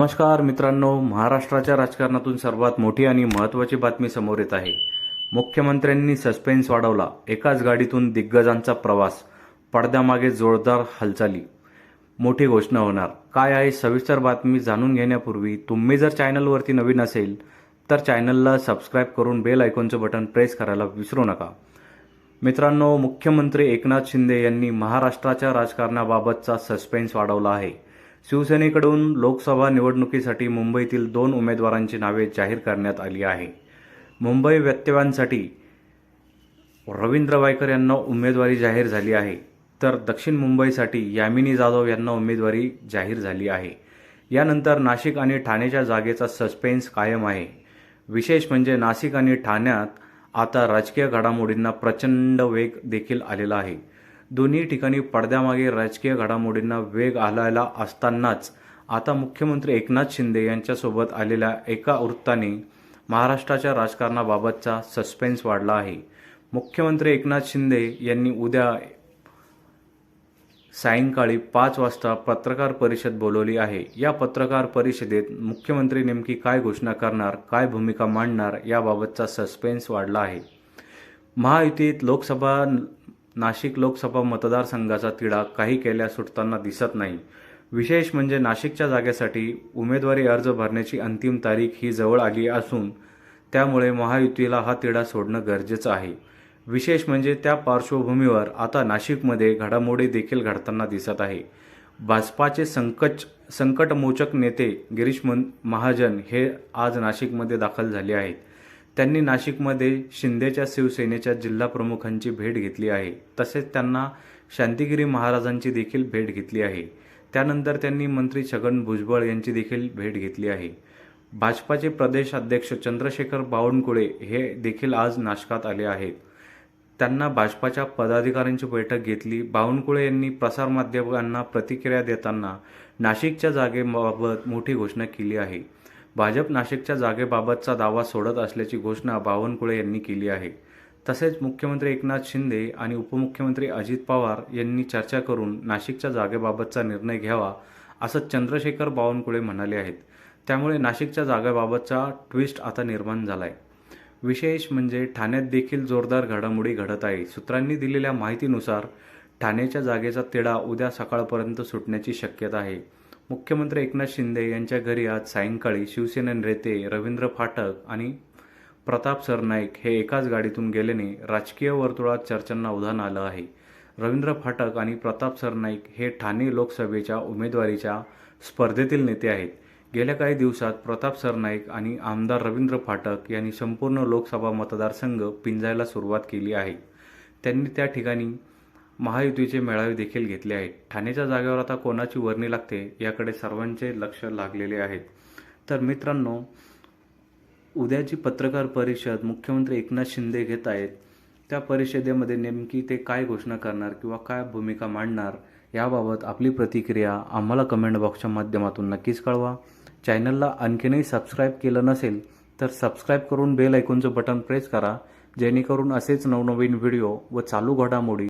नमस्कार मित्रांनो महाराष्ट्राच्या राजकारणातून सर्वात मोठी आणि महत्त्वाची बातमी समोर येत आहे. मुख्यमंत्र्यांनी सस्पेन्स वाढवला. एकाच गाडीतून दिग्गजांचा प्रवास. पडद्यामागे जोरदार हालचाली. मोठी घोषणा होणार. काय आहे सविस्तर बातमी जाणून घेण्यापूर्वी तुम्ही जर चॅनलवरती नवीन असेल तर चॅनलला सबस्क्राईब करून बेल आयकॉनचं बटन प्रेस करायला विसरू नका. मित्रांनो मुख्यमंत्री एकनाथ शिंदे यांनी महाराष्ट्राच्या राजकारणाबाबतचा सस्पेन्स वाढवला आहे. शिवसेनेकडून लोकसभा निवडणुकीसाठी मुंबईतील दोन उमेदवारांची नावे जाहीर करण्यात आली आहे. मुंबई व्यक्तव्यांसाठी रवींद्र वायकर यांना उमेदवारी जाहीर झाली आहे. तर दक्षिण मुंबईसाठी यामिनी जाधव यांना उमेदवारी जाहीर झाली आहे. यानंतर नाशिक आणि ठाणेच्या जागेचा सस्पेन्स कायम आहे. विशेष म्हणजे नाशिक आणि ठाण्यात आता राजकीय घडामोडींना प्रचंड वेग देखील आलेला आहे. दोन्ही ठिकाणी पडद्यामागे राजकीय घडामोडींना वेग आलायला असतानाच आता मुख्यमंत्री एकनाथ शिंदे यांच्यासोबत आलेल्या एका वृत्ताने महाराष्ट्राच्या राजकारणाबाबतचा सस्पेन्स वाढला आहे. मुख्यमंत्री एकनाथ शिंदे यांनी उद्या सायंकाळी पाच वाजता पत्रकार परिषद बोलवली आहे. या पत्रकार परिषदेत मुख्यमंत्री नेमकी काय घोषणा करणार काय भूमिका मांडणार याबाबतचा सस्पेन्स वाढला आहे. महायुतीत लोकसभा नाशिक लोकसभा मतदारसंघाचा तिढा काही केल्या सुटताना दिसत नाही. विशेष म्हणजे नाशिकच्या जागेसाठी उमेदवारी अर्ज भरण्याची अंतिम तारीख ही जवळ आली असून त्यामुळे महायुतीला हा तिढा सोडणं गरजेचं आहे. विशेष म्हणजे त्या पार्श्वभूमीवर आता नाशिकमध्ये घडामोडी देखील घडताना दिसत आहे. भाजपाचे संकट संकटमोचक नेते गिरीश मन महाजन हे आज नाशिकमध्ये दाखल झाले आहेत. त्यांनी नाशिकमध्ये शिंदेच्या शिवसेनेच्या जिल्हा प्रमुखांची भेट घेतली आहे. तसेच त्यांना शांतिगिरी महाराजांची देखील भेट घेतली आहे. त्यानंतर त्यांनी मंत्री छगन भुजबळ यांची देखील भेट घेतली आहे. भाजपाचे प्रदेश अध्यक्ष चंद्रशेखर बावनकुळे हे देखील आज नाशकात आले आहेत. त्यांना भाजपाच्या पदाधिकाऱ्यांची बैठक घेतली. बावनकुळे यांनी प्रसारमाध्यमांना प्रतिक्रिया देताना नाशिकच्या जागेबाबत मोठी घोषणा केली आहे. भाजप नाशिकच्या जागेबाबतचा दावा सोडत असल्याची घोषणा बावनकुळे यांनी केली आहे. तसेच मुख्यमंत्री एकनाथ शिंदे आणि उपमुख्यमंत्री अजित पवार यांनी चर्चा करून नाशिकच्या जागेबाबतचा निर्णय घ्यावा असं चंद्रशेखर बावनकुळे म्हणाले आहेत. त्यामुळे नाशिकच्या जागेबाबतचा ट्विस्ट आता निर्माण झाला आहे विशेष म्हणजे ठाण्यात देखील जोरदार घडामोडी घडत आहे. सूत्रांनी दिलेल्या माहितीनुसार ठाण्याच्या जागेचा तिढा उद्या सकाळपर्यंत सुटण्याची शक्यता आहे. मुख्यमंत्री एकनाथ शिंदे यांच्या घरी आज सायंकाळी शिवसेना नेते रवींद्र फाटक आणि प्रताप सरनाईक हे एकाच गाडीतून गेल्याने राजकीय वर्तुळात चर्चांना उधाण आलं आहे. रवींद्र फाटक आणि प्रताप सरनाईक हे ठाणे लोकसभेच्या उमेदवारीच्या स्पर्धेतील नेते आहेत. गेल्या काही दिवसात प्रताप सरनाईक आणि आमदार रवींद्र फाटक यांनी संपूर्ण लोकसभा मतदारसंघ पिंजायला सुरुवात केली आहे. त्यांनी त्या ठिकाणी महायुतीचे मेळावे देखील घेतले आहेत. ठाण्याच्या जागेवर आता कोणाची वर्णी लागते याकडे सर्वांचे लक्ष लागलेले आहेत. तर मित्रांनो उद्याची पत्रकार परिषद मुख्यमंत्री एकनाथ शिंदे घेत आहेत. त्या परिषदेमध्ये नेमकी ते काय घोषणा करणार किंवा काय भूमिका मांडणार याबाबत आपली प्रतिक्रिया आम्हाला कमेंट बॉक्सच्या माध्यमातून नक्कीच कळवा. चॅनलला आणखीनही सबस्क्राईब केलं नसेल तर सबस्क्राईब करून बेल ऐकूनचं बटन प्रेस करा जेणेकरून असेच नवनवीन व्हिडिओ व चालू घडामोडी